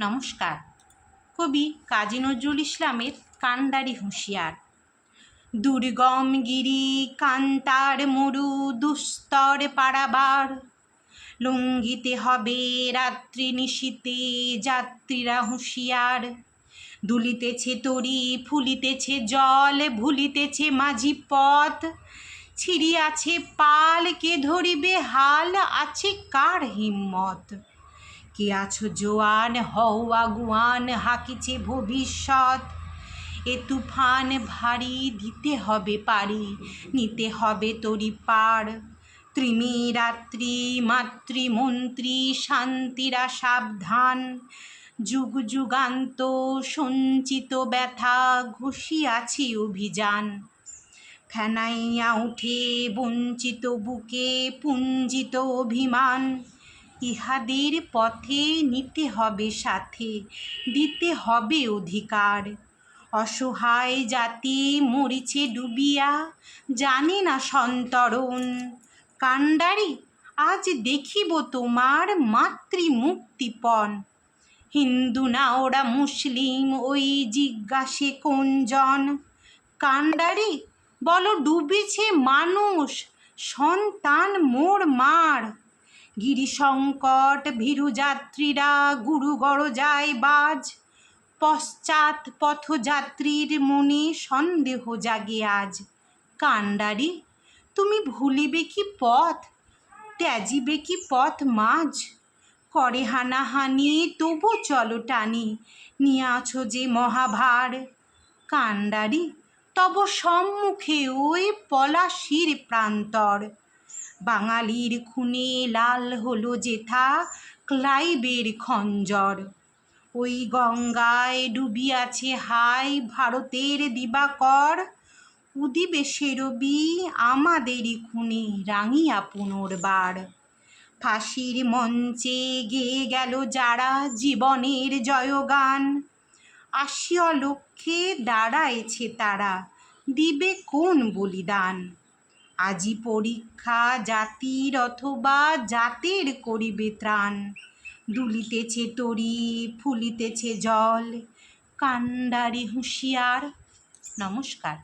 নমস্কার। কবি কাজী নজরুল ইসলামের কান্ডারি হুঁশিয়ার। দুর্গম গিরি কান্তার মরু দুস্তর পারাবার। লঙ্ঘিতে হবে রাত্রি নিশীতে যাত্রীরা হুঁশিয়ার। দুলিতেছে তরি, ফুলিতেছে জল, ভুলিতেছে মাঝি পথ। ছিড়িয়াছে পাল, কে ধরিবে হাল, আছে কার হিম্মত? কে আছো জোয়ান? হও আগুয়ান, হাকিছে ভবিষ্যৎ। এ তুফান ভারী, দিতে হবে পারি, নিতে হবে তরি পার। ত্রিমি রাত্রি মাতৃমন্ত্রী, শান্তিরা সাবধান। যুগ যুগান্ত, সঞ্চিত ব্যথা, ঘুষিয়াছি অভিযান। ফেনাইয়া উঠে, বঞ্চিত বুকে, পুঞ্জিত অভিমান। ইহাদের পথে নিতে হবে সাথে, দিতে হবে অধিকার। অসহায় জাতি মরিছে ডুবিয়া জানে না সন্তরণ। কাণ্ডারি, আজ দেখিব তোমার মাতৃমুক্তিপণ। হিন্দু না ওরা মুসলিম, ওই জিজ্ঞাসে কোনজন কাণ্ডারি, বলো ডুবেছে মানুষ, সন্তান মোর মার। গিরিসংকট ভীরুযাত্রীরা গুরুগড় যায় বাজ। পশ্চাৎ পথযাত্রীর মনে সন্দেহ জাগে আজ। কাণ্ডারি, তুমি ভুলিবে কি পথ? ত্যাজিবে কি পথ মাঝ? করে হানাহানি, তবু চলো টানি। নিয়ে আছো যে মহাভার। কাণ্ডারি, তব সম্মুখে ওই পলাশির প্রান্তর। বাঙালির খুনে লাল হলো যেথা ক্লাইবের খঞ্জর। ওই গঙ্গায় ডুবিয়াছে হাই ভারতের দিবাকর। উদিবে সেরবি আমাদেরই খুনে রাঙিয়া পুনর্বার। ফাঁসির মঞ্চে গেয়ে গেল যারা জীবনের জয়গান। আসিয়া লক্ষ্যে দাঁড়ায়েছে তারা, দিবে কোন বলিদান? আজি পরীক্ষা জাতির অথবা জাতের করিবে ত্রাণ। দুলিতেছে তরি ফুলিতেছে জল কান্ডারি হুঁশিয়ার। নমস্কার।